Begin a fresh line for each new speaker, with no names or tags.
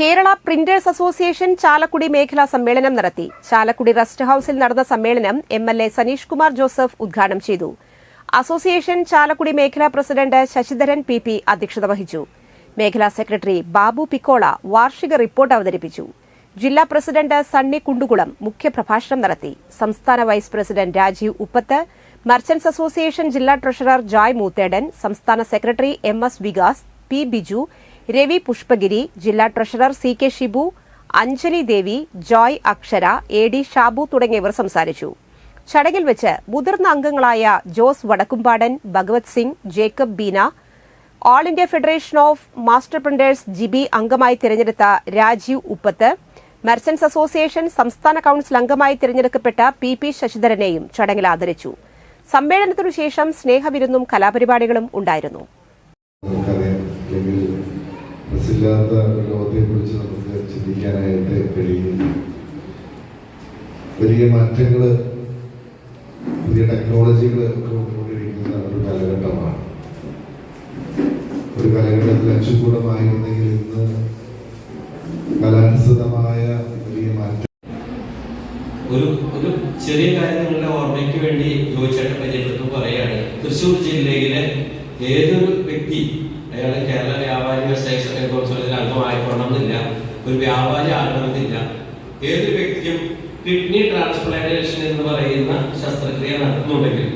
Kerala printers association Chalakudy മേഖലാ സമ്മേളനം നടത്തി. ചാലക്കുടി റെസ്റ്റ് ഹൌസിൽ നടന്ന സമ്മേളനം M L A Saneesh Kumar Joseph ഉദ്ഘാടനം ചെയ്തു. അസോസിയേഷൻ ചാലക്കുടി മേഖലാ പ്രസിഡന്റ് ശശിധരൻ പി പി അധ്യക്ഷത വഹിച്ചു. മേഖലാ സെക്രട്ടറി ബാബു പിക്കോള വാർഷിക റിപ്പോർട്ട് അവതരിപ്പിച്ചു. ജില്ലാ പ്രസിഡന്റ് സണ്ണി കുണ്ടുകുളം മുഖ്യപ്രഭാഷണം നടത്തി. സംസ്ഥാന vice president Rajeev Uppath merchants association ജില്ലാ ട്രഷറർ ജോയ് മൂത്തേടൻ സംസ്ഥാന secretary M S Vikas P Biju Ravi Pushpagiri ജില്ലാ treasurer C K Shibu Anjali Devi Joy Akshara A D Shabu തുടങ്ങിയവർ സംസാരിച്ചു. ചടങ്ങിൽ വെച്ച് മുതിർന്ന അംഗങ്ങളായ Jose Vadakkumpadan Bhagavath Singh Jacob Beena all India federation of master printers GB അംഗമായി തിരഞ്ഞെടുത്ത Rajeev Uppath merchants association സംസ്ഥാന കൌൺസിൽ അംഗമായി തിരഞ്ഞെടുക്കപ്പെട്ട പി പി ശശിധരനെയും ചടങ്ങിൽ ആദരിച്ചു. സമ്മേളനത്തിനുശേഷം സ്നേഹവിരുന്നും കലാപരിപാടികളും ഉണ്ടായിരുന്നു.
ഒരു ലോകത്തെക്കുറിച്ച് നമുക്ക് ചിന്തിക്കാനായിട്ട് കഴിയുന്നില്ല. വലിയ മാറ്റങ്ങൾ പുതിയ ടെക്നോളജികൾ ഒക്കെ വന്നുകൊണ്ടിരിക്കുന്ന ഒരു കാലഘട്ടമാണ്. ഒരു കാലഘട്ടത്തിൽ അച്ചുകൂടമായിരുന്നെങ്കിൽ ഇന്ന് കലാനുസൃതമായ വലിയ മാറ്റം.
ഒരു ഒരു ചെറിയ കാര്യം നിങ്ങളുടെ ഓർമ്മയ്ക്ക് വേണ്ടി ജോയിച്ചേട്ടൻ പരിചയപ്പെടുത്തുമ്പോൾ പറയുകയാണ്. തൃശ്ശൂർ ജില്ലയിലെ ഏതൊരു വ്യക്തി അയാൾ കേരള വ്യാപാരി വ്യവസായ കൗൺസിലിൽ അംഗമായിക്കൊള്ളണമെന്നില്ല ഒരു വ്യാപാരി ആകണമെന്നില്ല ഏത് വ്യക്തിയും കിഡ്നി ട്രാൻസ്പ്ലാന്റേഷൻ എന്ന് പറയുന്ന ശസ്ത്രക്രിയ നടത്തുന്നുണ്ടെങ്കിൽ